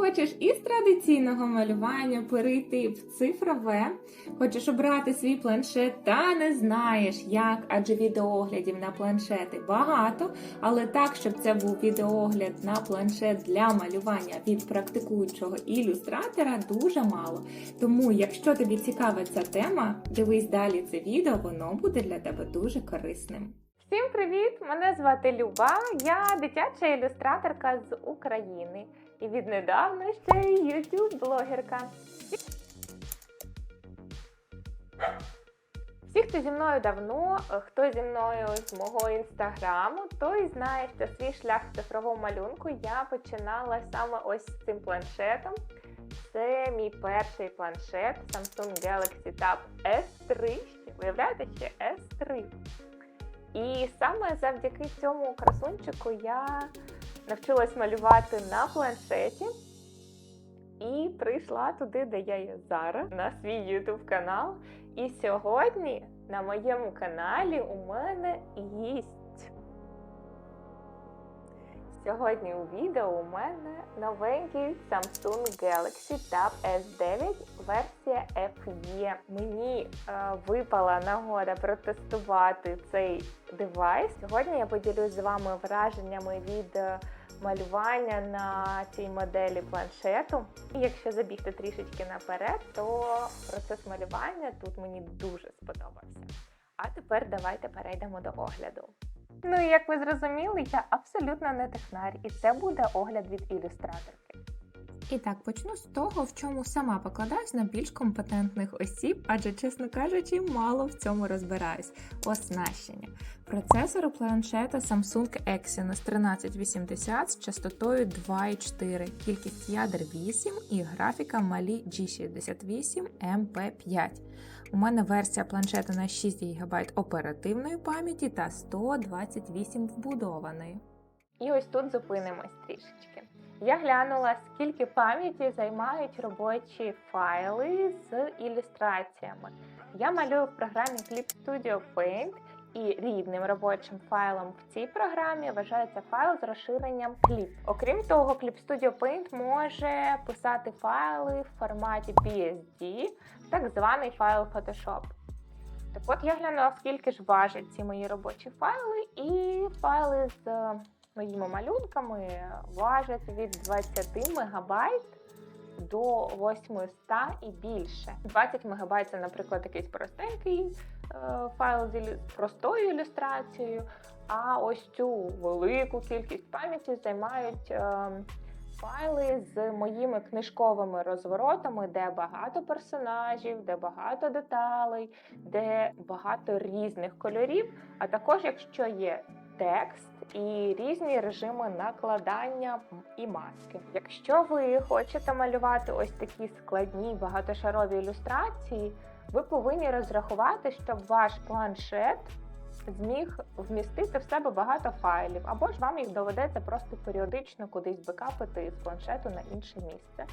Хочеш із традиційного малювання перейти в цифрове, хочеш обрати свій планшет та не знаєш як, адже відеооглядів на планшети багато, але так, щоб це був відеоогляд на планшет для малювання від практикуючого ілюстратора, дуже мало. Тому, якщо тобі цікава ця тема, дивись далі це відео, воно буде для тебе дуже корисним. Всім привіт! Мене звати Люба. Я дитяча ілюстраторка з України і віднедавна ще й YouTube-блогерка. Всі, хто зі мною давно, хто зі мною з мого інстаграму, той знає, що свій шлях в цифровому малюнку я починала саме ось з цим планшетом. Це мій перший планшет Samsung Galaxy Tab S3. Виявляєте ще S3. І саме завдяки цьому красунчику я навчилась малювати на планшеті і прийшла туди, де я є зараз, на свій YouTube канал. І сьогодні на моєму каналі у мене гість. Сьогодні у відео у мене новенький Samsung Galaxy Tab S9 версія FE. Мені е, випала нагода протестувати цей девайс. Сьогодні я поділюсь з вами враженнями від е, малювання на цій моделі планшету. І якщо забігти трішечки наперед, то процес малювання тут мені дуже сподобався. А тепер давайте перейдемо до огляду. Ну і як ви зрозуміли, я абсолютно не технар, і це буде огляд від ілюстраторки. І так, почну з того, в чому сама покладаюсь на більш компетентних осіб, адже, чесно кажучи, мало в цьому розбираюсь. Оснащення. Процесор планшета Samsung Exynos 1380 з частотою 2,4, кількість ядер 8 і графіка Mali G68 MP5. У мене версія планшета на 6 ГБ оперативної пам'яті та 128 вбудованої. І ось тут зупинимось трішечки. Я глянула, скільки пам'яті займають робочі файли з ілюстраціями. Я малюю в програмі Clip Studio Paint, і рідним робочим файлом в цій програмі вважається файл з розширенням Clip. Окрім того, Clip Studio Paint може писати файли в форматі PSD, так званий файл Photoshop. Так от я глянула, скільки ж важать ці мої робочі файли, і файли з моїми малюнками важать від 20 МБ до 800 і більше. 20 МБ це, наприклад, якийсь простенький е, файл з простою ілюстрацією, а ось цю велику кількість пам'яті займають е, файли з моїми книжковими розворотами, де багато персонажів, де багато деталей, де багато різних кольорів, а також якщо є текст і різні режими накладання і маски. Якщо ви хочете малювати ось такі складні багатошарові ілюстрації, ви повинні розрахувати, щоб ваш планшет зміг вмістити в себе багато файлів, або ж вам їх доведеться просто періодично кудись бекапити з планшету на інше місце.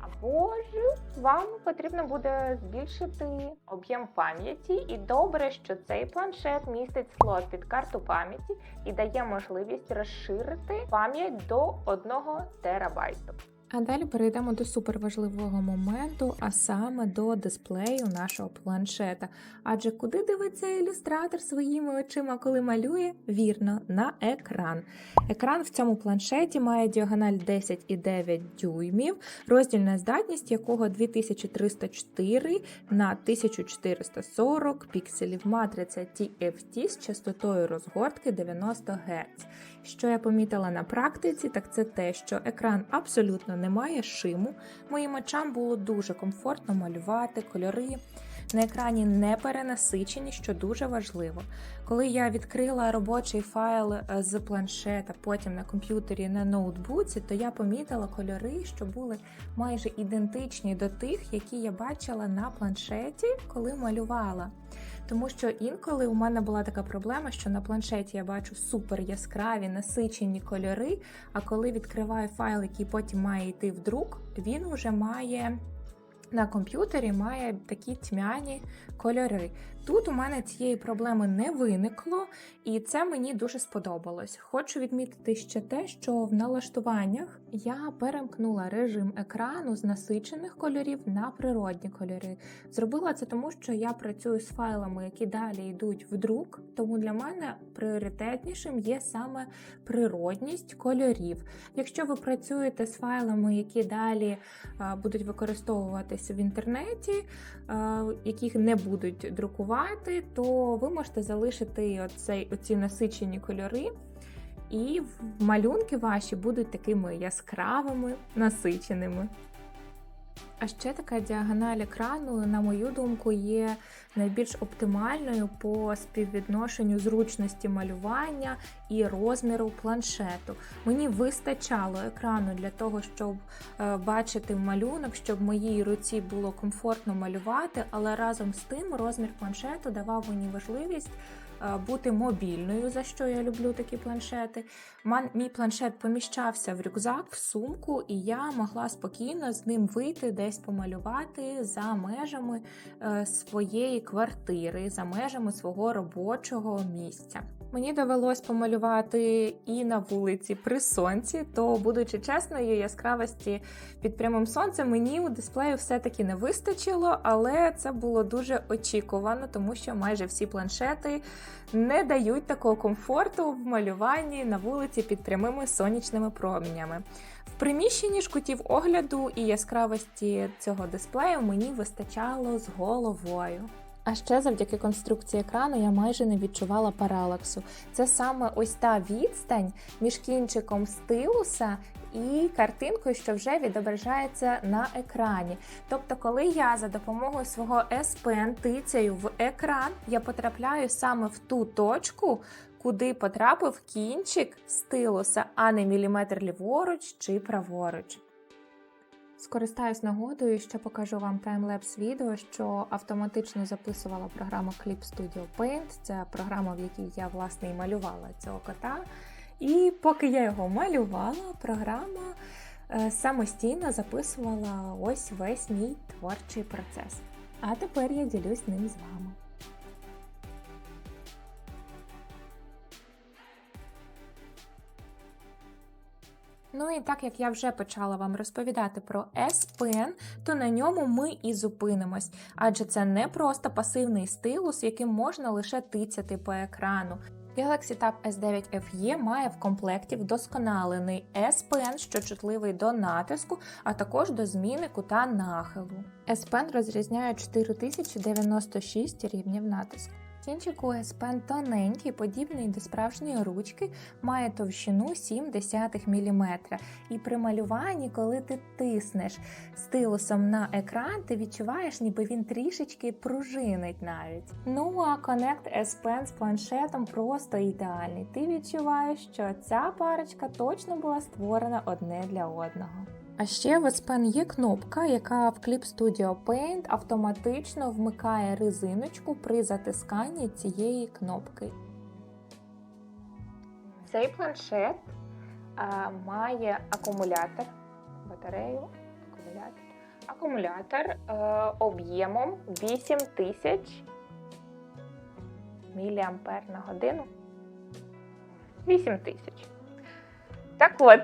Або ж вам потрібно буде збільшити об'єм пам'яті, і добре, що цей планшет містить слот під карту пам'яті і дає можливість розширити пам'ять до 1 терабайту. А далі перейдемо до суперважливого моменту, а саме до дисплею нашого планшета. Адже куди дивиться ілюстратор своїми очима, коли малює? Вірно, на екран. Екран в цьому планшеті має діагональ 10,9 дюймів, роздільна здатність якого 2304 на 1440 пікселів матриця TFT з частотою розгортки 90 Гц. Що я помітила на практиці, так це те, що екран абсолютно не має шиму. Моїм очам було дуже комфортно малювати кольори. На екрані не перенасичені, що дуже важливо. Коли я відкрила робочий файл е, з планшета, потім на комп'ютері на ноутбуці, то я помітила кольори, що були майже ідентичні до тих, які я бачила на планшеті, коли малювала. Тому що інколи у мене була така проблема, що на планшеті я бачу супер яскраві насичені кольори. А коли відкриваю файл, який потім має йти в друк, він вже має. На комп'ютері має такі тьмяні кольори. Тут у мене цієї проблеми не виникло, і це мені дуже сподобалось. Хочу відмітити ще те, що в налаштуваннях я перемкнула режим екрану з насичених кольорів на природні кольори. Зробила це тому, що я працюю з файлами, які далі йдуть в друк, тому для мене пріоритетнішим є саме природність кольорів. Якщо ви працюєте з файлами, які далі е, будуть використовуватися в інтернеті, е, яких не будуть друкувати, то ви можете залишити оцей, оці насичені кольори. І малюнки ваші будуть такими яскравими, насиченими. А ще така діагональ екрану, на мою думку, є найбільш оптимальною по співвідношенню зручності малювання і розміру планшету. Мені вистачало екрану для того, щоб е, бачити малюнок, щоб моїй руці було комфортно малювати, але разом з тим розмір планшету давав мені важливість бути мобільною, за що я люблю такі планшети. Ман- Мій планшет поміщався в рюкзак, в сумку, і я могла спокійно з ним вийти десь помалювати за межами е, своєї квартири, за межами свого робочого місця. Мені довелось помалювати і на вулиці при сонці, то, будучи чесною, яскравості під прямим сонцем мені у дисплею все-таки не вистачило, але це було дуже очікувано, тому що майже всі планшети не дають такого комфорту в малюванні на вулиці під прямими сонячними променями. В приміщенні ж кутів огляду і яскравості цього дисплею мені вистачало з головою. А ще завдяки конструкції екрану я майже не відчувала паралаксу. Це саме ось та відстань між кінчиком стилуса і картинкою, що вже відображається на екрані. Тобто, коли я за допомогою свого S Pen тицяю в екран, я потрапляю саме в ту точку, куди потрапив кінчик стилуса, а не міліметр ліворуч чи праворуч. Скористаюсь нагодою, ще покажу вам таймлепс відео, що автоматично записувала програма Clip Studio Paint. Це програма, в якій я власне і малювала цього кота. І поки я його малювала, програма е, самостійно записувала ось весь мій творчий процес. А тепер я ділюсь ним з вами. Ну і так як я вже почала вам розповідати про S-Pen, то на ньому ми і зупинимось, адже це не просто пасивний стилус, яким можна лише тицяти по екрану. Galaxy Tab S9 FE має в комплекті вдосконалений S-Pen, що чутливий до натиску, а також до зміни кута нахилу. S-Pen розрізняє 4096 рівнів натиску. Кінчик у S-Pen тоненький, подібний до справжньої ручки, має товщину 0,7 мм. І при малюванні, коли ти тиснеш стилусом на екран, ти відчуваєш, ніби він трішечки пружинить навіть. Ну а Connect S Pen з планшетом просто ідеальний. Ти відчуваєш, що ця парочка точно була створена одне для одного. А ще в S Pen є кнопка, яка в Clip Studio Paint автоматично вмикає резиночку при затисканні цієї кнопки. Цей планшет а, має акумулятор, батарею, акумулятор, акумулятор е, об'ємом 8000 мА на годину. 8000. Так от,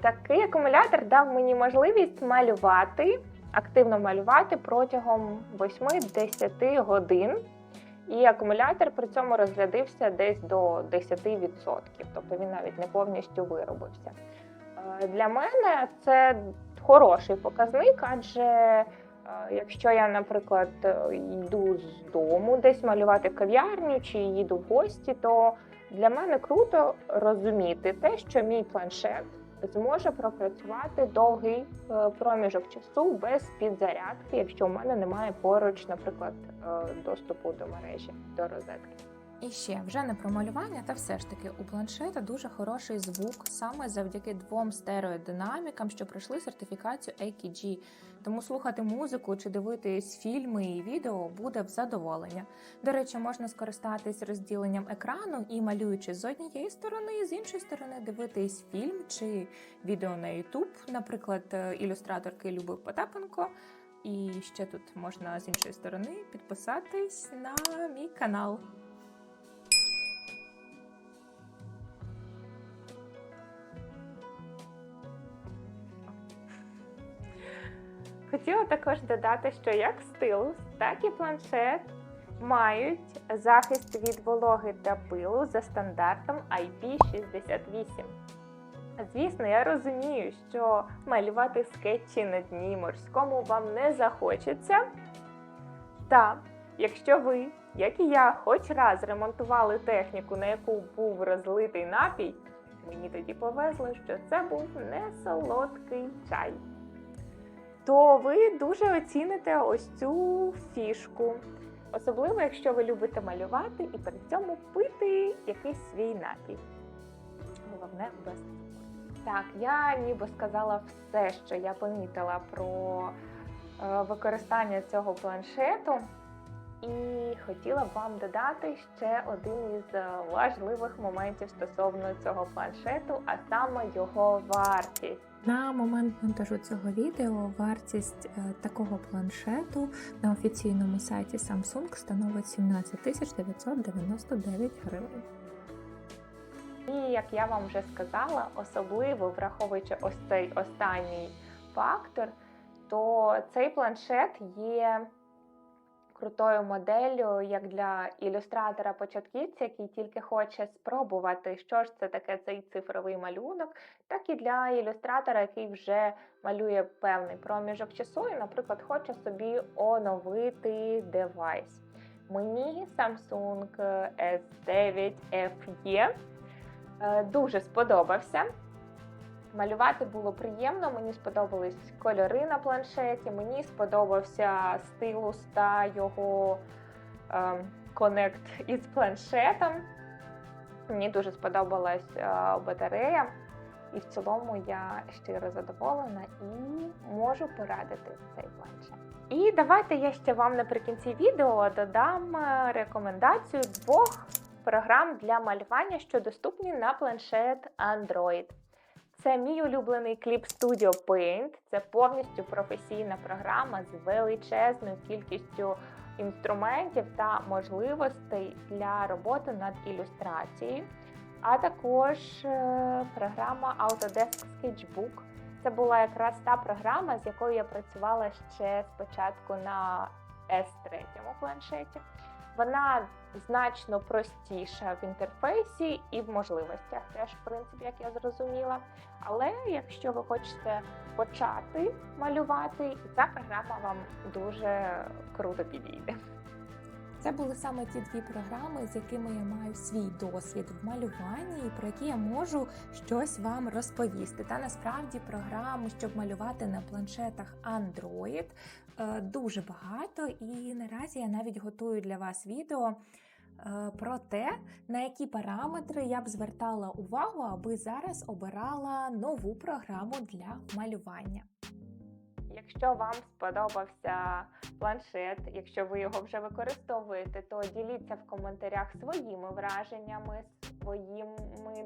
такий акумулятор дав мені можливість малювати, активно малювати протягом 8-10 годин. І акумулятор при цьому розрядився десь до 10%, тобто він навіть не повністю виробився. Для мене це хороший показник, адже якщо я, наприклад, йду з дому десь малювати в кав'ярню чи їду в гості, то для мене круто розуміти те, що мій планшет зможе пропрацювати довгий е, проміжок часу без підзарядки, якщо у мене немає поруч, наприклад, е, доступу до мережі, до розетки. І ще вже не про малювання, та все ж таки у планшета дуже хороший звук саме завдяки двом стереодинамікам, що пройшли сертифікацію AKG. Тому слухати музику чи дивитись фільми і відео буде в задоволення. До речі, можна скористатись розділенням екрану і малюючи з однієї сторони, з іншої сторони дивитись фільм чи відео на YouTube, наприклад, е, ілюстраторки Люби Потапенко І ще тут можна з іншої сторони підписатись на мій канал. Хотіла також додати, що як стилус, так і планшет мають захист від вологи та пилу за стандартом IP68. Звісно, я розумію, що малювати скетчі на дні морському вам не захочеться. Та, якщо ви, як і я, хоч раз ремонтували техніку, на яку був розлитий напій, мені тоді повезло, що це був не солодкий чай то ви дуже оціните ось цю фішку. Особливо, якщо ви любите малювати і при цьому пити якийсь свій напій. Головне без. Так, я ніби сказала все, що я помітила про е, використання цього планшету. І хотіла б вам додати ще один із е, важливих моментів стосовно цього планшету, а саме його вартість. На момент монтажу цього відео вартість е, такого планшету на офіційному сайті Samsung становить 17 999 гривень. І як я вам вже сказала, особливо враховуючи ось цей останній фактор, то цей планшет є крутою моделлю як для ілюстратора початківця, який тільки хоче спробувати, що ж це таке цей цифровий малюнок, так і для ілюстратора, який вже малює певний проміжок часу, і, наприклад, хоче собі оновити девайс. Мені Samsung S9 FE е, дуже сподобався. Малювати було приємно, мені сподобались кольори на планшеті, мені сподобався стилус та його е, конект із планшетом. Мені дуже сподобалась е, батарея, і в цілому я щиро задоволена і можу порадити цей планшет. І давайте я ще вам наприкінці відео додам е, рекомендацію двох програм для малювання, що доступні на планшет Android. Це мій улюблений Clip Studio Paint. Це повністю професійна програма з величезною кількістю інструментів та можливостей для роботи над ілюстрацією. А також е, програма Autodesk Sketchbook. Це була якраз та програма, з якою я працювала ще спочатку на S3 планшеті. Вона значно простіша в інтерфейсі і в можливостях, теж, в принципі, як я зрозуміла. Але якщо ви хочете почати малювати, ця програма вам дуже круто підійде. Це були саме ті дві програми, з якими я маю свій досвід в малюванні, і про які я можу щось вам розповісти. Та насправді програм, щоб малювати на планшетах Android, е, дуже багато, і наразі я навіть готую для вас відео. е, Про те, на які параметри я б звертала увагу, аби зараз обирала нову програму для малювання. Якщо вам сподобався планшет, якщо ви його вже використовуєте, то діліться в коментарях своїми враженнями, своїми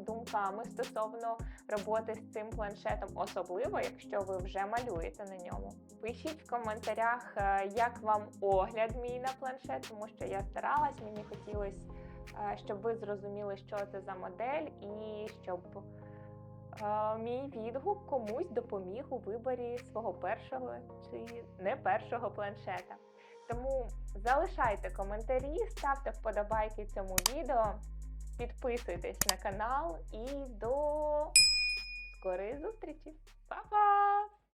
думками стосовно роботи з цим планшетом, особливо якщо ви вже малюєте на ньому. Пишіть в коментарях, е, як вам огляд мій на планшет, тому що я старалась, мені хотілося, е, щоб ви зрозуміли, що це за модель, і щоб мій відгук комусь допоміг у виборі свого першого чи не першого планшета. Тому залишайте коментарі, ставте вподобайки цьому відео, підписуйтесь на канал і до скорої зустрічі! Па-па!